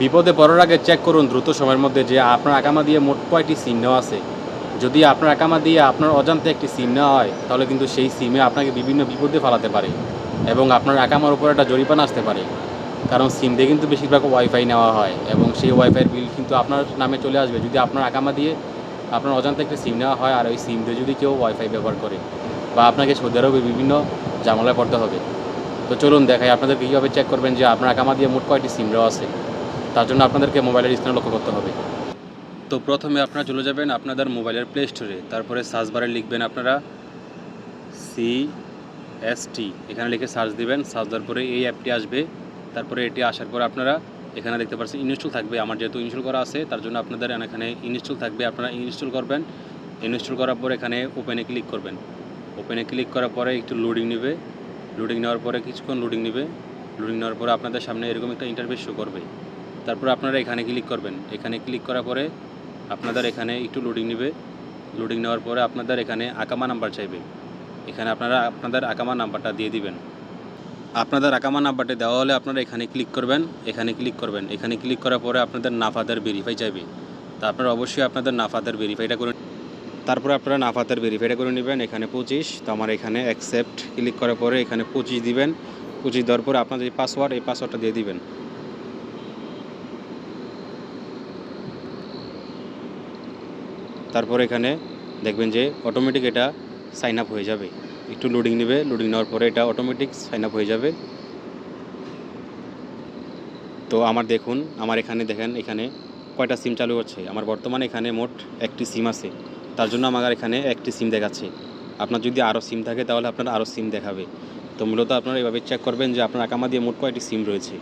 বিপদে পড়ার আগে চেক করুন দ্রুত সময়ের মধ্যে যে আপনার আকামা দিয়ে মোট কয়টি সিম নেওয়া আছে। যদি আপনার আকামা দিয়ে আপনার অজান্তে একটি সিম নেওয়া হয়, তাহলে কিন্তু সেই সিমে আপনাকে বিভিন্ন বিপদে ফেলাতে পারে এবং আপনার আকামার উপর একটা জরিপানা আসতে পারে। কারণ সিম দিয়ে কিন্তু বেশিরভাগ ওয়াইফাই নেওয়া হয় এবং সেই ওয়াইফাইয়ের বিল কিন্তু আপনার নামে চলে আসবে। যদি আপনার আকামা দিয়ে আপনার অজান্তে একটি সিম নেওয়া হয় আর ওই সিম দিয়ে যদি কেউ ওয়াইফাই ব্যবহার করে বা আপনাকে সৌদি আরবে বিভিন্ন ঝামেলায় পড়তে হবে। তো চলুন দেখাই আপনাদেরকে কীভাবে চেক করবেন যে আপনার আকামা দিয়ে মোট কয়টি সিম আছে। তার জন্য আপনাদেরকে মোবাইলের স্ক্রিনে লক্ষ্য করতে হবে। তো প্রথমে আপনারা চলে যাবেন আপনাদের মোবাইলের প্লে স্টোরে তারপরে সার্চ বারে লিখবেন আপনারা সি এস টি এখানে লিখে সার্চ দিবেন, সার্চ দেওয়ার পরে এই অ্যাপটি আসবে। তারপরে এটি আসার পর আপনারা এখানে দেখতে পাচ্ছেন ইনস্টল থাকবে। আমার যেহেতু ইনস্টল করা আছে, তার জন্য আপনাদের এখানে ইনস্টল থাকবে, আপনারা ইনস্টল করবেন। ইনস্টল করার পর এখানে ওপেনে ক্লিক করবেন। ওপেনে ক্লিক করার পরে একটু লোডিং নেবে। লোডিং নেওয়ার পরে কিছুক্ষণ লোডিং নেবে। লোডিং নেওয়ার পরে আপনাদের সামনে এরকম একটা ইন্টারভিউ শো করবে। তারপর আপনারা এখানে ক্লিক করবেন। এখানে ক্লিক করার পরে আপনাদের এখানে একটু লোডিং নেবে। লোডিং নেওয়ার পরে আপনাদের এখানে আকামা নাম্বার চাইবে। এখানে আপনারা, আপনাদের আকামা নাম্বারটা দিয়ে দিবেন। আপনাদের আকামা নাম্বারটা দেওয়া হলে আপনারা এখানে ক্লিক করবেন। এখানে ক্লিক করবেন। এখানে ক্লিক করার পরে আপনাদের নাফাদার ভেরিফাই চাইবে। তা আপনারা অবশ্যই আপনাদের নাফাদার ভেরিফাইটা করে তারপরে আপনারা নাফাতের ভেরিফাইটা করে নেবেন। এখানে পঁচিশ। তো আমার এখানে অ্যাকসেপ্ট ক্লিক করার পরে এখানে পঁচিশ দিবেন। পঁচিশ দেওয়ার পরে আপনাদের যে পাসওয়ার্ড এই পাসওয়ার্ডটা দিয়ে দিবেন। তারপর এখানে দেখবেন যে অটোমেটিক এটা সাইন আপ হয়ে যাবে। একটু লোডিং নেবে লোডিং নেওয়ার পরে এটা অটোমেটিক সাইন আপ হয়ে যাবে। তো আমার দেখুন, আমার এখানে দেখেন, এখানে কয়টা সিম চালু হচ্ছে? আমার বর্তমানে এখানে মোট একটি সিম আছে। তার জন্য আমার এখানে একটি সিম দেখাচ্ছে। আপনার যদি আরও সিম থাকে তাহলে আপনার আরও সিম দেখাবে। তো মূলত আপনারা এভাবে চেক করবেন যে আপনার আকামা দিয়ে মোট কয়টি সিম রয়েছে।